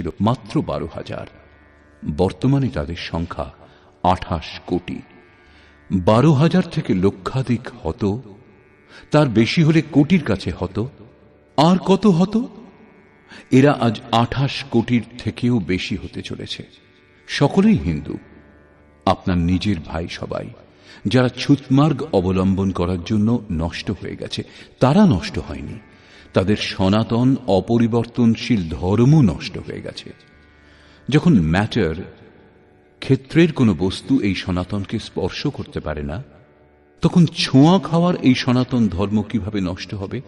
ছিল মাত্র বারো হাজার। বর্তমানে তাদের সংখ্যা আঠাশ কোটি। বারো হাজার থেকে লক্ষাধিক হত, তার বেশি হলে কোটির কাছে হত। আর কত হত? এরা আজ আঠাশ কোটির থেকেও বেশি হতে চলেছে। সকলেই হিন্দু। আপনার নিজের ভাই সবাই, যারা ছুতমার্গ অবলম্বন করার জন্য নষ্ট হয়ে গেছে, তারা নষ্ট হয়নি। তাদের সনাতন, অপরিবর্তনশীল ধর্ম নষ্ট হয়ে গেছে। যখন ম্যাটার ক্ষেত্রের কোনো বস্তু এই সনাতনকে স্পর্শ করতে পারে না, তখন ছোঁয়া খাওয়ার এই সনাতন ধর্ম কীভাবে নষ্ট হবে?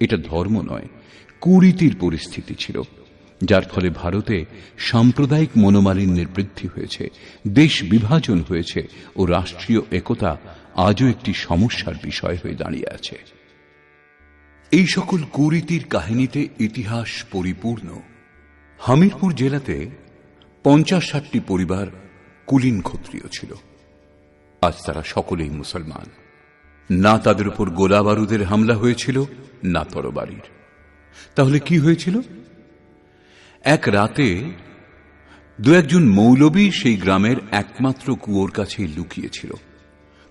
এটা ধর্ম নয়, কুরীতির পরিস্থিতি ছিল, যার ফলে ভারতে সাম্প্রদায়িক মনোমালিন্যের বৃদ্ধি হয়েছে, দেশ বিভাজন হয়েছে ও রাষ্ট্রীয় একতা আজও একটি সমস্যার বিষয় হয়ে দাঁড়িয়ে আছে। এই সকল কুরীতির কাহিনীতে ইতিহাস পরিপূর্ণ। হামিরপুর জেলাতে পঞ্চাশ ষাটটি পরিবার কুলীন ক্ষত্রিয় ছিল। আজ তারা সকলেই মুসলমান। না তাদের উপর গোলা বারুদের হামলা হয়েছিল, না তরবারির। তাহলে কি হয়েছিল? এক রাতে দু একজন মৌলবী সেই গ্রামের একমাত্র কুয়োর কাছেই লুকিয়েছিল।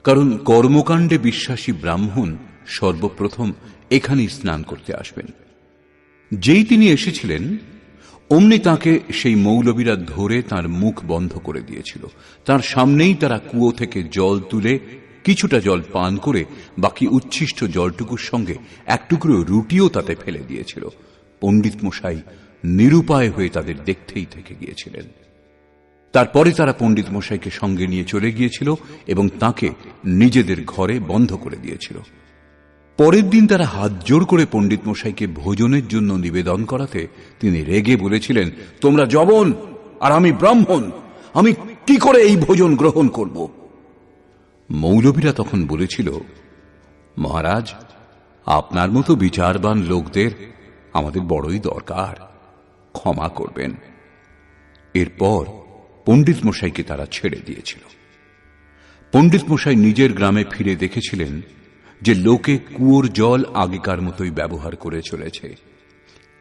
কারণ কর্মকাণ্ডে বিশ্বাসী ব্রাহ্মণ সর্বপ্রথম এখানেই স্নান করতে আসবেন। যেই তিনি এসেছিলেন, অমনি তাকে সেই মৌলবীরা ধরে তার মুখ বন্ধ করে দিয়েছিল। তার সামনেই তারা কুয়ো থেকে জল তুলে কিছুটা জল পান করে বাকি উচ্ছিষ্ট জলটুকুর সঙ্গে এক টুকরো রুটিও তাতে ফেলে দিয়েছিল। পণ্ডিত মশাই নিরুপায় হয়ে তাদের দেখতেই থেকে গিয়েছিলেন। তারপরে তারা পণ্ডিত মশাইকে সঙ্গে নিয়ে চলে গিয়েছিল এবং তাকে নিজেদের ঘরে বন্ধ করে দিয়েছিল। পরের দিন তারা হাত জোর করে পণ্ডিত মশাইকে ভোজনের জন্য নিবেদন করাতে তিনি রেগে বলেছিলেন, তোমরা জবন আর আমি ব্রাহ্মণ, আমি কি করে এই ভোজন গ্রহণ করব? মৌলবীরা তখন বলেছিল, মহারাজ, আপনার মতো বিচারবান লোকদের আমাদের বড়ই দরকার, ক্ষমা করবেন। এরপর পণ্ডিত মশাইকে তারা ছেড়ে দিয়েছিল। পণ্ডিত মশাই নিজের গ্রামে ফিরে দেখেছিলেন যে লোকে কুয়োর জল আগেকার মতোই ব্যবহার করে চলেছে।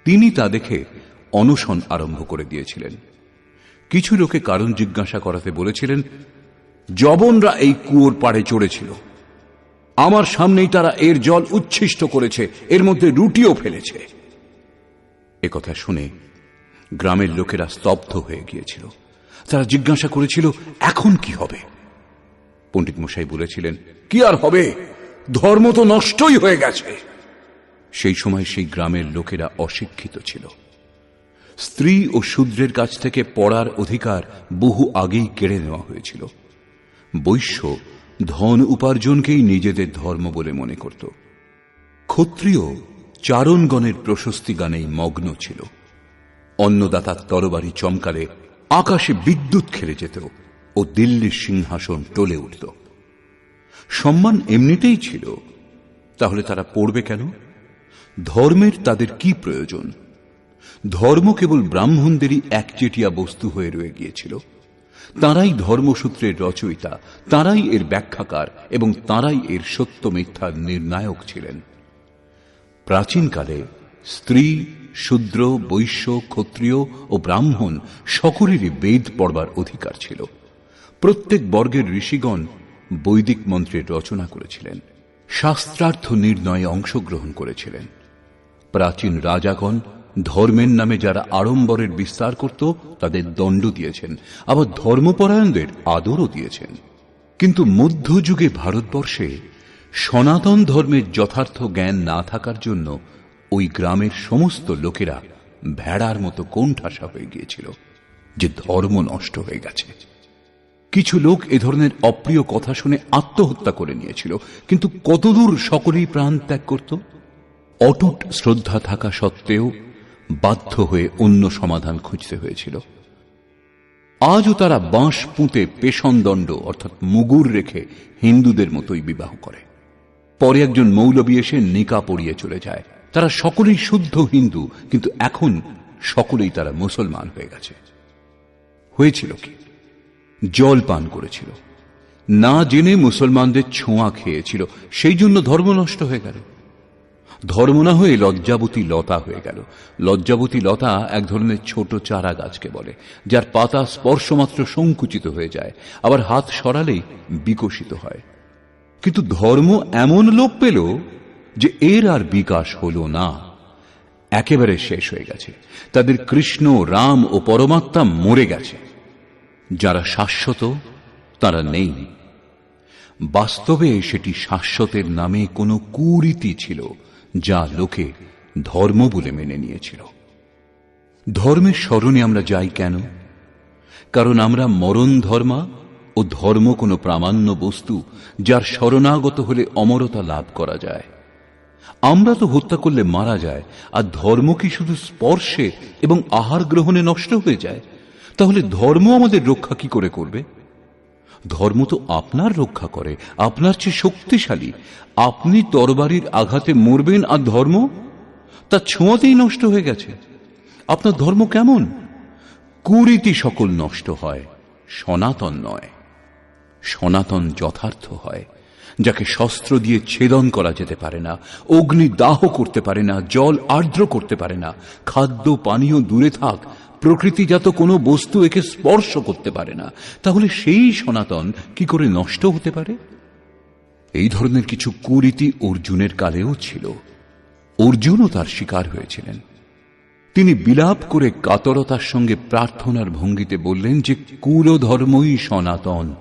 তিনি তা দেখে অনশন আরম্ভ করে দিয়েছিলেন। কিছু লোকে কারণ জিজ্ঞাসা করাতে বলেছিলেন, জবনরা এই কুয়োর পাড়ে চড়েছিল। আমার সামনেই তারা এর জল উচ্ছিষ্ট করেছে, এর মধ্যে রুটিও ফেলেছে। একথা শুনে গ্রামের লোকেরা স্তব্ধ হয়ে গিয়েছিল। তারা জিজ্ঞাসা করেছিল, এখন কি হবে? পণ্ডিত মশাই বলেছিলেন, কি আর হবে? ধর্ম তো নষ্টই হয়ে গেছে। সেই সময় সেই গ্রামের লোকেরা অশিক্ষিত ছিল। স্ত্রী ও শূদ্রের কাছ থেকে পড়ার অধিকার বহু আগেই কেড়ে নেওয়া হয়েছিল। বৈশ্য ধন উপার্জনকেই নিজেদের ধর্ম বলে মনে করত। ক্ষত্রিয় চারণগণের প্রশস্তি গানেই মগ্ন ছিল। অন্নদাতার তরবারি চমকালে আকাশে বিদ্যুৎ খেলে যেত ও দিল্লির সিংহাসন টলে উঠত। সম্মান এমনিতেই ছিল। তাহলে তারা পড়বে কেন? ধর্মের তাদের কি প্রয়োজন? ধর্ম কেবল ব্রাহ্মণদেরই একচেটিয়া বস্তু হয়ে রয়ে গিয়েছিল। তাঁরাই ধর্মসূত্রের রচয়িতা, তাঁরাই এর ব্যাখ্যাকার এবং তাঁরাই এর সত্য মিথ্যার নির্ণায়ক ছিলেন। প্রাচীনকালে স্ত্রী, শূদ্র, বৈশ্য, ক্ষত্রিয় ও ব্রাহ্মণ সকলেরই বেদ পড়বার অধিকার ছিল। প্রত্যেক বর্গের ঋষিগণ বৈদিক মন্ত্রের রচনা করেছিলেন। শাস্ত্রার্থ নির্ণয়ে অংশগ্রহণ করেছিলেন। প্রাচীন রাজাগণ ধর্মের নামে যারা আড়ম্বরের বিস্তার করত, তাদের দণ্ড দিয়েছেন। আবার ধর্মপরায়ণদের আদরও দিয়েছেন। কিন্তু মধ্যযুগে ভারতবর্ষে সনাতন ধর্মের যথার্থ জ্ঞান না থাকার জন্য ওই গ্রামের সমস্ত লোকেরা ভেড়ার মতো কোণঠাসা হয়ে গিয়েছিল, যে ধর্ম নষ্ট হয়ে গেছে। কিছু লোক এ ধরনের অপ্রিয় কথা শুনে আত্মহত্যা করে নিয়েছিল। কিন্তু কতদূর সকলেই প্রাণ ত্যাগ করত? অটুট শ্রদ্ধা থাকা সত্ত্বেও বাধ্য হয়ে অন্য সমাধান খুঁজতে হয়েছিল। আজও তারা বাঁশ পুঁতে পেশন দণ্ড, অর্থাৎ মুগুর রেখে হিন্দুদের মতোই বিবাহ করে। পরে একজন মৌলবী এসে নিকা পড়িয়ে চলে যায়। তারা সকলেই শুদ্ধ হিন্দু, কিন্তু এখন সকলেই তারা মুসলমান হয়ে গেছে। হয়েছিল কি? জল পান করেছিল। না জেনে মুসলমানদের ছোঁয়া খেয়েছিল, সেই জন্য ধর্ম নষ্ট হয়ে গেল। ধর্ম না হয়ে লজ্জাবতী লতা হয়ে গেল। লজ্জাবতী লতা এক ধরনের ছোট চারা গাছকে বলে, যার পাতা স্পর্শমাত্র সংকুচিত হয়ে যায়, আবার হাত সরালেই বিকশিত হয়। কিন্তু ধর্ম এমন লোপ পেল যে এর আর বিকাশ হলো না। একেবারে শেষ হয়ে গেছে। তাদের কৃষ্ণ, রাম ও পরমাত্মা মরে গেছে। যারা শাশ্বত, তারা নেই। বাস্তবে সেটি শাশ্বতের নামে কোনো কুরীতি ছিল, যা লোকে ধর্ম বলে মেনে নিয়েছিল। ধর্মের স্মরণে আমরা যাই কেন? কারণ আমরা মরণ ধর্মা ও ধর্ম কোনো প্রামাণ্য বস্তু, যার শরণাগত হলে অমরতা লাভ করা যায়। আমরা তো হত্যা করলে মারা যায়, আর ধর্ম কি শুধু স্পর্শে এবং আহার গ্রহণে নষ্ট হয়ে যায়? তাহলে ধর্ম আমাদের রক্ষা কি করে করবে? ধর্ম তো আপনার রক্ষা করে, আপনার চেয়ে শক্তিশালী। আপনি তরবারির আঘাতে মরবেন আর ধর্ম তা ছোঁয়াতেই নষ্ট হয়ে গেছে। আপনার ধর্ম কেমন? কুরীতি সকল নষ্ট হয়, সনাতন নয়। সনাতন যথার্থ হয়, যাকে শস্ত্র দিয়ে ছেদন করা যেতে পারে না অগ্নি দাহ করতে পারে না, জল আর্দ্র করতে পারে না, খাদ্য পানীয় দূরে থাক প্রকৃতিজাত কোনো বস্তু একে স্পর্শ করতে পারে না, তাহলে সেই সনাতন কি করে নষ্ট হতে পারে? এই ধরনের কিছু কুরীতি অর্জুনের কালেও ছিল। অর্জুনও তার শিকার হয়েছিলেন। তিনি বিলাপ করে কাতরতার সঙ্গে প্রার্থনার ভঙ্গিতে বললেন যে, কুলধর্মই সনাতন।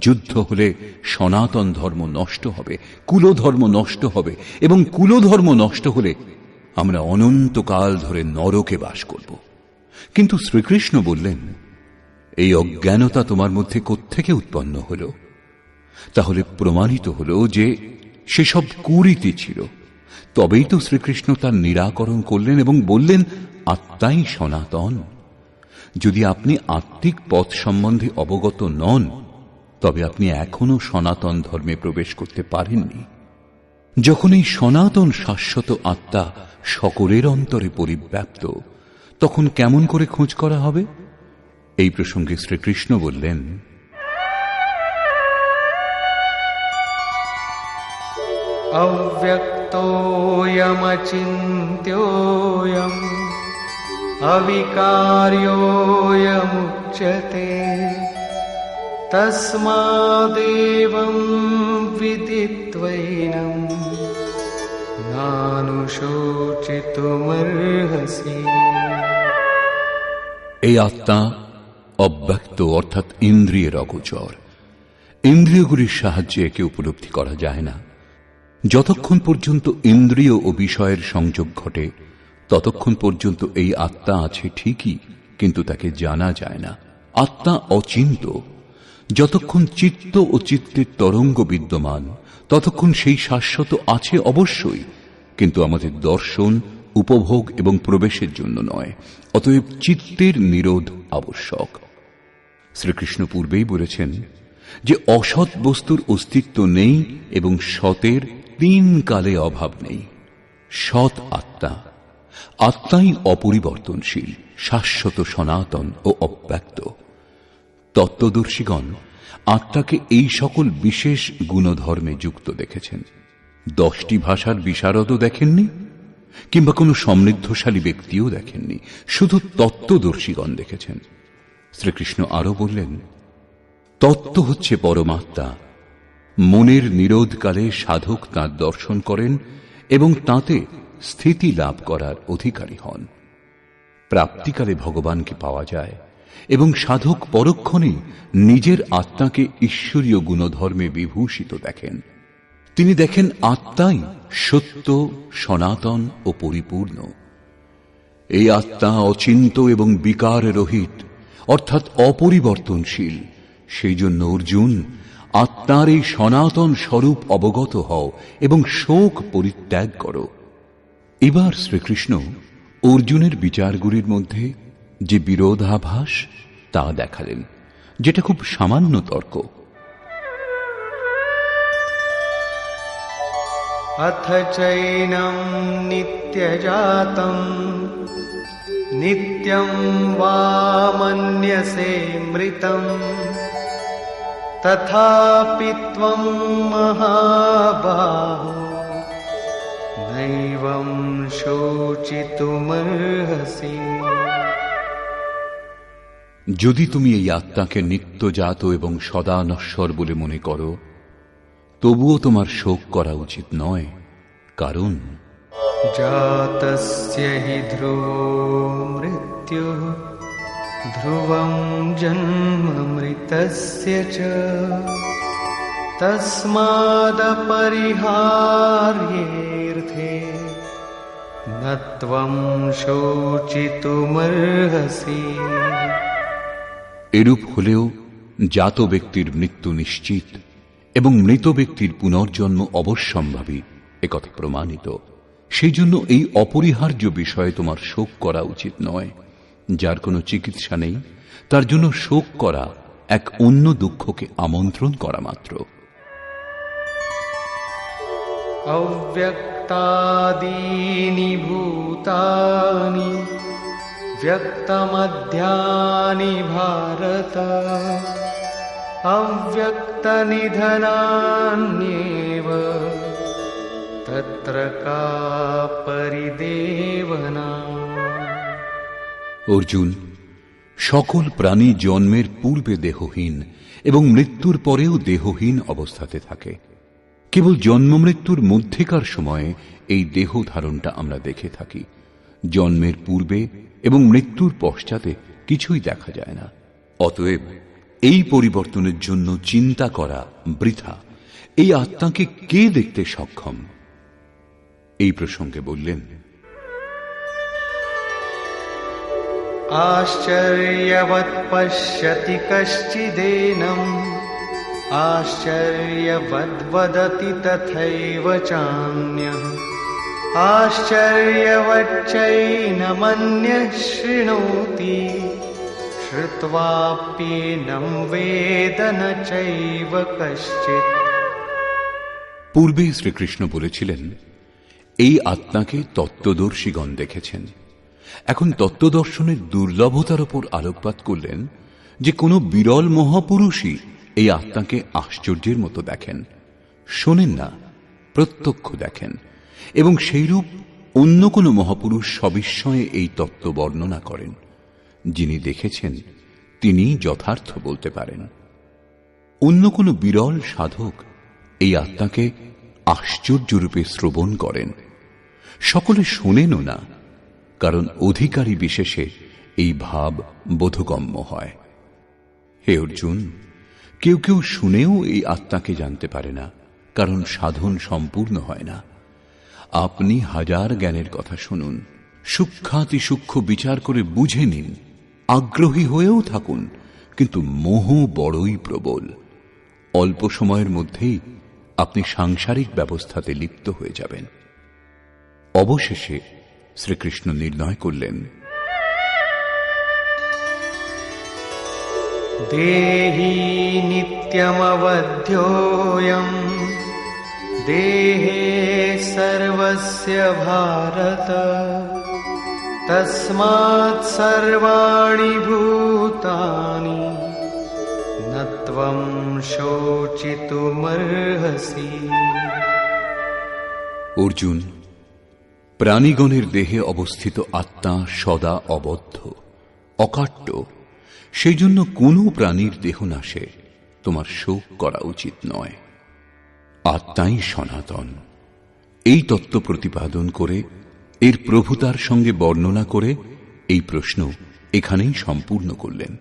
যুদ্ধ হলে সনাতন ধর্ম নষ্ট হবে, কুলধর্ম নষ্ট হবে এবং কুলধর্ম নষ্ট হলে আমরা অনন্তকাল ধরে নরকে বাস করব। কিন্তু শ্রীকৃষ্ণ বললেন, এই অজ্ঞানতা তোমার মধ্যে কোত্থেকে উৎপন্ন হল? তাহলে প্রমাণিত হল যে সেসব কুরীতি ছিল। তবেই তো শ্রীকৃষ্ণ তার নিরাকরণ করলেন এবং বললেন, আত্মাই সনাতন। যদি আপনি আত্মিক পথ সম্বন্ধে অবগত নন, তবে আপনি এখনও সনাতন ধর্মে প্রবেশ করতে পারেননি। যখন এই সনাতন শাশ্বত আত্মা সকলের অন্তরে পরিব্যাপ্ত তখন কেমন করে খোঁজ করা হবে? এই প্রসঙ্গে শ্রীকৃষ্ণ বললেন, অব্যক্তোয়মচিন্ত্যোয়ম, অবিকার্যোয়মুচ্যতে তস্মাদেবং বিদিত্বৈনম নানুশোচিতুমর্হসি। এই আত্মা অব্যক্ত, অর্থাৎ ইন্দ্রিয়ের অগোচর। ইন্দ্রিয়গুলির সাহায্যে একে উপলব্ধি করা যায় না। যতক্ষণ পর্যন্ত ইন্দ্রিয় ও বিষয়ের সংযোগ ঘটে, ততক্ষণ পর্যন্ত এই আত্মা আছে ঠিকই, কিন্তু তাকে জানা যায় না। আত্মা অচিন্ত। যতক্ষণ চিত্ত ও চিত্তের তরঙ্গ বিদ্যমান, ততক্ষণ সেই শাশ্বত আছে অবশ্যই, কিন্তু আমাদের দর্শন উপভোগ এবং প্রবেশের জন্য নয়, অতএব চিত্তের নিরোধ আবশ্যক। শ্রীকৃষ্ণ পূর্বেই বলেছেন যে অসৎ বস্তুর অস্তিত্ব নেই এবং সতের তিন কালে অভাব নেই। সৎ আত্মা, আত্মাই অপরিবর্তনশীল, শাশ্বত সনাতন ও অব্যক্ত। তত্ত্বদর্শীগণ আত্মাকে এই সকল বিশেষ গুণধর্মে যুক্ত দেখেছেন। দশটি ভাষার বিশারদও দেখেননি? কিংবা কোনো সমৃদ্ধশালী ব্যক্তিও দেখেননি। শুধু তত্ত্বদর্শীগণ দেখেছেন। শ্রীকৃষ্ণ আরও বললেন, তত্ত্ব হচ্ছে পরমাত্মা। মনের নিরোধকালে সাধক তাঁর দর্শন করেন এবং তাতে স্থিতি লাভ করার অধিকারী হন। প্রাপ্তিকালে ভগবানকে পাওয়া যায় এবং সাধক পরক্ষণে নিজের আত্মাকে ঈশ্বরীয় গুণধর্মে বিভূষিত দেখেন। তিনি দেখেন আত্মাই সত্য, সনাতন ও পরিপূর্ণ। এই আত্মা অচিন্ত এবং বিকার রহিত, অর্থাৎ অপরিবর্তনশীল সেই জন্য অর্জুন, আত্মার এই সনাতন স্বরূপ অবগত হও এবং শোক পরিত্যাগ করো। এবার শ্রীকৃষ্ণ অর্জুনের বিচারগুলির মধ্যে যে বিরোধাভাস তা দেখালেন, যেটা খুব সামান্য তর্ক। अथ चैनं नित्यजातम् नित्यं वा मन्यसे मृतम् तथापि त्वं महाबाहो नैवं शोचितुमर्हसि যদি তুমি এই আত্মাকে নিত্যজাত এবং সদা নশ্বর বলে মনে করো তবুও তোমার শোক করা উচিত নয় কারণ জাতস্য হি ধ্রুব মৃত্যু ধ্রুবম জন্ম মৃতস্য চ তস্মাদপরিহার্যের্থে ন এরূপ হলেও জাত ব্যক্তির মৃত্যু নিশ্চিত এবং মৃত ব্যক্তির পুনর্জন্ম অবশ্যম্ভাবী একথা প্রমাণিত। সেই জন্য এই অপরিহার্য বিষয়ে তোমার শোক করা উচিত নয়। যার কোনো চিকিৎসা নেই, তার জন্য শোক করা এক অন্য দুঃখকে আমন্ত্রণ করা মাত্র। অব্যক্তাদীনি ভারত। अव्यक्तनिधनान्येव तत्र का परिदेवना অর্জুন সকল প্রাণী জন্মের পূর্বে দেহহীন এবং মৃত্যুর পরেও দেহহীন অবস্থাতে থাকে কেবল জন্ম মৃত্যুর মধ্যেকার সময়ে এই দেহ ধারণটা আমরা দেখে থাকি জন্মের পূর্বে এবং মৃত্যুর পশ্চাতে কিছুই দেখা যায় না অতএব এই পরিবর্তনের জন্য চিন্তা করা বৃথা। এই আত্মাকে কে দেখতে সক্ষম? এই প্রসঙ্গে বললেন, আশ্চর্যবৎ পশ্যতি কশ্চিদেনম আশ্চর্যবদ্বদতি তথৈব চান্য আশ্চর্যবচ্চৈনমন্যঃ শৃণোতি শ্রুত্বাপ্যেনম বেদন চৈব কশ্চিত পূর্বে শ্রীকৃষ্ণ বলেছিলেন এই আত্মাকে তত্ত্বদর্শীগণ দেখেছেন। এখন তত্ত্বদর্শনের দুর্লভতার ওপর আলোকপাত করলেন যে কোনো বিরল মহাপুরুষই এই আত্মাকে আশ্চর্যের মতো দেখেন, শোনেন না, প্রত্যক্ষ দেখেন, এবং সেইরূপ অন্য কোনো মহাপুরুষ সবিস্ময়ে এই তত্ত্ব বর্ণনা করেন। যিনি দেখেছেন তিনি যথার্থ বলতে পারেন। অন্য কোনো বিরল সাধক এই আত্মাকে আশ্চর্যরূপে শ্রবণ করেন। সকলে শোনেনও না, কারণ অধিকারী বিশেষে এই ভাব বোধগম্য হয়। হে অর্জুন, কেউ কেউ শুনেও এই আত্মাকে জানতে পারে না, কারণ সাধন সম্পূর্ণ হয় না। আপনি হাজার জ্ঞানের কথা শুনুন সূক্ষাতি সূক্ষ্ম বিচার করে বুঝে নিন আগ্রহী হয়েও থাকুন, কিন্তু মোহ বড়ই প্রবল। অল্প সময়ের মধ্যেই আপনি সাংসারিক ব্যবস্থাতে লিপ্ত হয়ে যাবেন। অবশেষে শ্রীকৃষ্ণ নির্ণয় করলেন। দেহি নিত্যমবধ্যোয়ম, দেহে সর্বস্য ভারত। तस्मात् सर्वाणि भूतानि न त्वं शोचितुमर्हसि অর্জুন প্রাণীগণের দেহে অবস্থিত আত্মা সদা অবদ্ধ অকাট্য সেই জন্য কোনো প্রাণীর দেহ নাশে তোমার শোক করা উচিত নয় আত্মাই সনাতন এই তত্ত্ব প্রতিপাদন করে এর প্রভুতার সঙ্গে বর্ণনা করে এই প্রশ্ন এখানেই সম্পূর্ণ করলেন।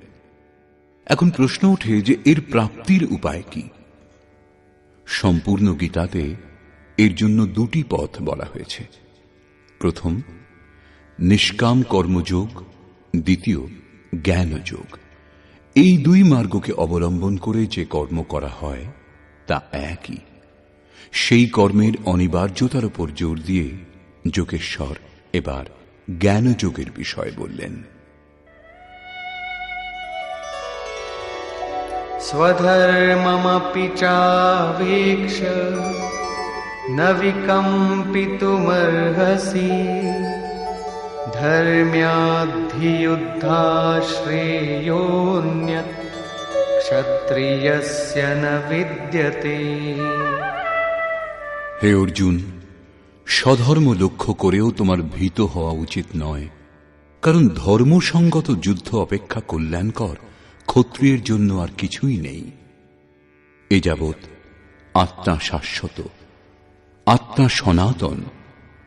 এখন প্রশ্ন ওঠে যে এর প্রাপ্তির উপায় কি? সম্পূর্ণ গীতাতে এর জন্য দুটি পথ বলা হয়েছে। প্রথম, নিষ্কাম কর্মযোগ, দ্বিতীয়, জ্ঞানযোগ। এই দুই মার্গকে অবলম্বন করে যে কর্ম করা হয়, তা একই। সেই কর্মের অনিবার্যতার উপর জোর দিয়ে যোগেশ্বর এবার জ্ঞানযোগের বিষয় বললেন। স্বধর্মমপি চাভেক্ষ ন বিকম্পিতুমর্হসি ন বিদ্যতে। হে অর্জুন স্বধর্ম লক্ষ্য করেও তোমার ভীত হওয়া উচিত নয়। কারণ ধর্মসঙ্গত যুদ্ধ অপেক্ষা কল্যাণকর, ক্ষত্রিয়ের জন্য আর কিছুই নেই। এ যাবৎ আত্মা শাশ্বত, আত্মা সনাতন,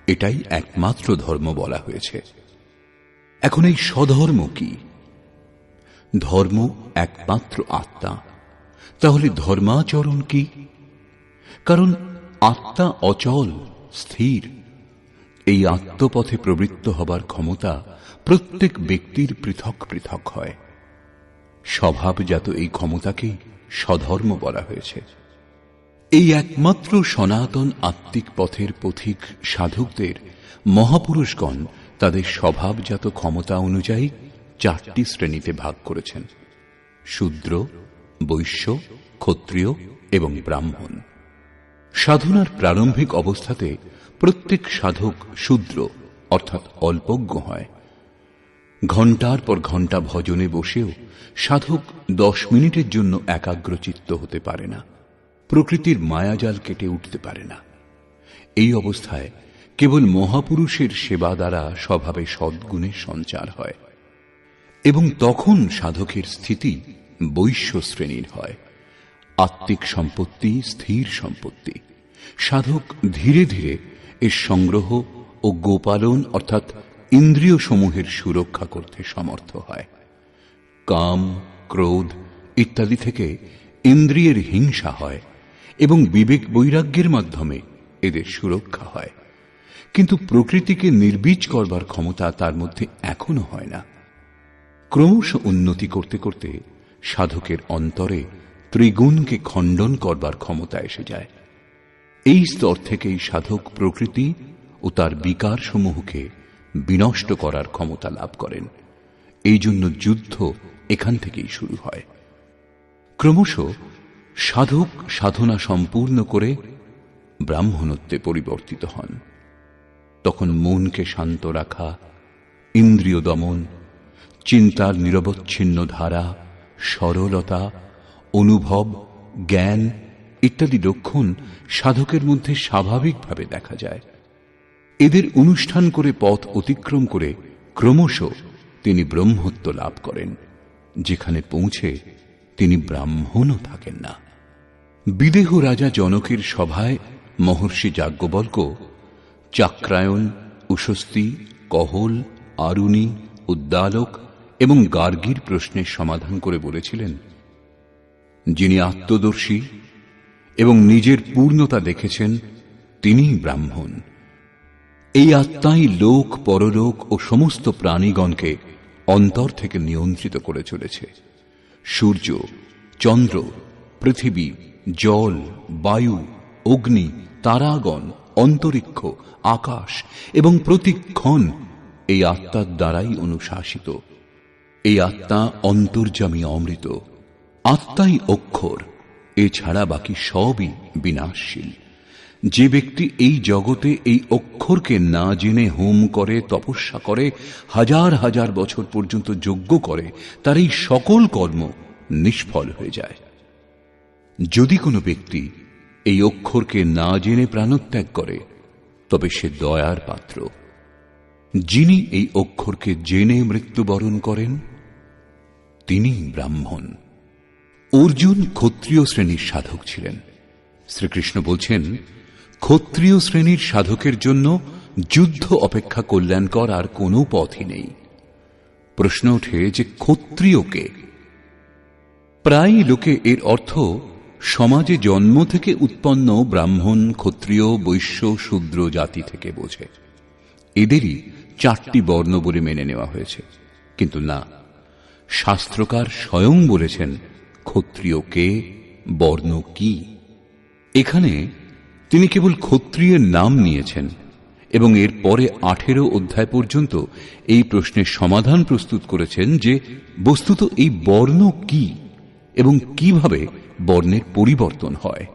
এটাই একমাত্র ধর্ম বলা হয়েছে। এখন এই স্বধর্ম কি? ধর্ম একমাত্র আত্মা। তাহলে ধর্মাচরণ কি? কারণ আত্মা অচল স্থির। এই আত্মপথে প্রবৃত্ত হবার ক্ষমতা প্রত্যেক ব্যক্তির পৃথক পৃথক হয়। স্বভাবজাত এই ক্ষমতাকেই সধর্ম বলা হয়েছে। এই একমাত্র সনাতন আত্মিক পথের পথিক সাধকদের মহাপুরুষগণ তাদের স্বভাবজাত ক্ষমতা অনুযায়ী চারটি শ্রেণীতে ভাগ করেছেন। শূদ্র, বৈশ্য, ক্ষত্রিয় এবং ব্রাহ্মণ। সাধনার প্রারম্ভিক অবস্থাতে প্রত্যেক সাধক শূদ্র, অর্থাৎ অল্পজ্ঞ হয়। ঘণ্টার পর ঘণ্টা ভজনে বসেও সাধক দশ মিনিটের জন্য একাগ্রচিত্ত হতে পারে না। প্রকৃতির মায়াজাল কেটে উঠতে পারে না। এই অবস্থায় কেবল মহাপুরুষের সেবা দ্বারা স্বভাবে সদ্গুণের সঞ্চার হয়। এবং তখন সাধকের স্থিতি বৈশ্য শ্রেণির হয়। আত্মিক সম্পত্তি, স্থির সম্পত্তি। সাধক ধীরে ধীরে এর সংগ্রহ ও গোপালন, অর্থাৎ ইন্দ্রিয় সমূহের সুরক্ষা করতে সমর্থ হয়। কাম, ক্রোধ ইত্যাদি থেকে ইন্দ্রিয়ের হিংসা হয় এবং বিবেক বৈরাগ্যের মাধ্যমে এদের সুরক্ষা হয়। কিন্তু প্রকৃতিকে নির্বীজ করবার ক্ষমতা তার মধ্যে এখনও হয় না। ক্রমশ উন্নতি করতে করতে সাধকের অন্তরে ত্রিগুণকে খণ্ডন করবার ক্ষমতা এসে যায়। এই স্তর থেকেই সাধক প্রকৃতি ও তার বিকার সমূহকে বিনষ্ট করার ক্ষমতা লাভ করেন। এই জন্য যুদ্ধ এখান থেকেই শুরু হয়। ক্রমশ সাধক সাধনা সম্পূর্ণ করে ব্রাহ্মণত্বে পরিবর্তিত হন। তখন মনকে শান্ত রাখা, ইন্দ্রিয় দমন, চিন্তার নিরবচ্ছিন্ন ধারা, সরলতা অনুভব, জ্ঞান ইত্যাদি লক্ষণ সাধকের মধ্যে স্বাভাবিকভাবে দেখা যায়। এদের অনুষ্ঠান করে পথ অতিক্রম করে ক্রমশ তিনি ব্রহ্মত্ব লাভ করেন। যেখানে পৌঁছে তিনি ব্রাহ্মণও থাকেন না। বিদেহ রাজা জনকের সভায় মহর্ষি যাজ্ঞবল্ক চাক্রায়ণ উশস্তি কহল, আরুণী, উদ্দালক এবং গার্গীর প্রশ্নের সমাধান করে বলেছিলেন যিনি আত্মদর্শী এবং নিজের পূর্ণতা দেখেছেন তিনি ব্রাহ্মণ। এই আত্মাই লোক, পরলোক ও সমস্ত প্রাণীগণকে অন্তর থেকে নিয়ন্ত্রিত করে চলেছে। সূর্য, চন্দ্র, পৃথিবী, জল, বায়ু, অগ্নি, তারাগণ, অন্তরিক্ষ, আকাশ এবং প্রতিক্ষণ এই আত্মার দ্বারাই অনুশাসিত। এই আত্মা অন্তর্জামী অমৃত। আত্মাই অক্ষর, এছাড়া বাকি সবই বিনাশশীল। যে ব্যক্তি এই জগতে এই অক্ষরকে না জেনে হোম করে, তপস্যা করে, হাজার হাজার বছর পর্যন্ত যজ্ঞ করে, তার এই সকল কর্ম নিষ্ফল হয়ে যায়। যদি কোনো ব্যক্তি এই অক্ষরকে না জেনে প্রাণত্যাগ করে, তবে সে দয়ার পাত্র। যিনি এই অক্ষরকে জেনে মৃত্যুবরণ করেন তিনি ব্রাহ্মণ। অর্জুন ক্ষত্রিয় শ্রেণির সাধক ছিলেন। শ্রীকৃষ্ণ বলছেন, ক্ষত্রিয় শ্রেণির সাধকের জন্য যুদ্ধ অপেক্ষা কল্যাণকর আর কোনো পথই নেই। প্রশ্ন ওঠে যে ক্ষত্রিয়কে? প্রায় লোকে এর অর্থ সমাজে জন্ম থেকে উৎপন্ন ব্রাহ্মণ, ক্ষত্রিয়, বৈশ্য, শূদ্র জাতি থেকে বোঝে। এদেরই চারটি বর্ণ বলে মেনে নেওয়া হয়েছে। কিন্তু না, শাস্ত্রকার স্বয়ং বলেছেন ক্ষত্রিয় কে বর্ণ কি? এখানে তিনি কেবল ক্ষত্রিয়ের নাম নিয়েছেন এবং এর পরে আঠেরো অধ্যায় পর্যন্ত এই প্রশ্নের সমাধান প্রস্তুত করেছেন যে বস্তুত এই বর্ণ কি এবং কীভাবে বর্ণের পরিবর্তন হয়।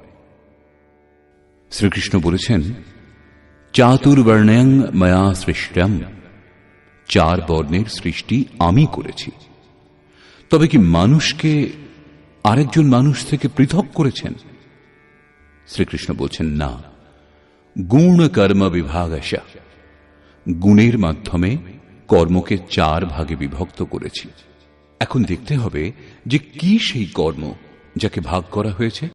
শ্রীকৃষ্ণ বলেছেন চাতুর্বর্ণাং মায়া সৃষ্টম চার বর্ণের সৃষ্টি আমি করেছি। তবে কি মানুষকে আরেকজন মানুষ থেকে পৃথক করেছেন। শ্রীকৃষ্ণ বলছেন, না গুণ কর্ম বিভাগ আসা গুণের মাধ্যমে কর্মকে চার ভাগে বিভক্ত করেছি। এখন দেখতে হবে যে কি সেই কর্ম যাকে ভাগ করা হয়েছে?